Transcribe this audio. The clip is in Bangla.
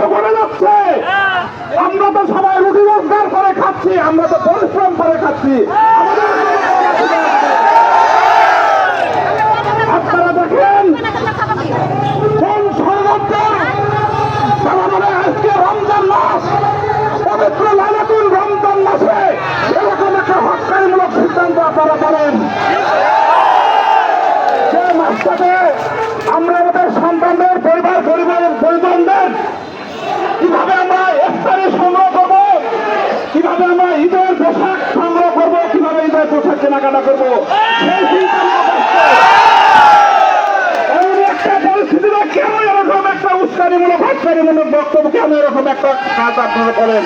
কিছু মনে যাচ্ছে। হ্যাঁ। আমরা তো সবাই রুটি রোজগার করে খাচ্ছি আমরা তো পরিশ্রম করে খাচ্ছি। আপনারা দেখেন কোন ষড়যন্ত্র? তারা মানে আজকে রমজান মাস পবিত্র লালাতুল রমজান মাসে এরকম একটা হত্যামূলক সিদ্ধান্ত আপনারা বলেন যে মাসটাতে কেনাকাটা করব। একটা উস্কানিমূলক হত্যারিমূলক বক্তব্য কেন এরকম একটা কাজ আপনারা বলেন?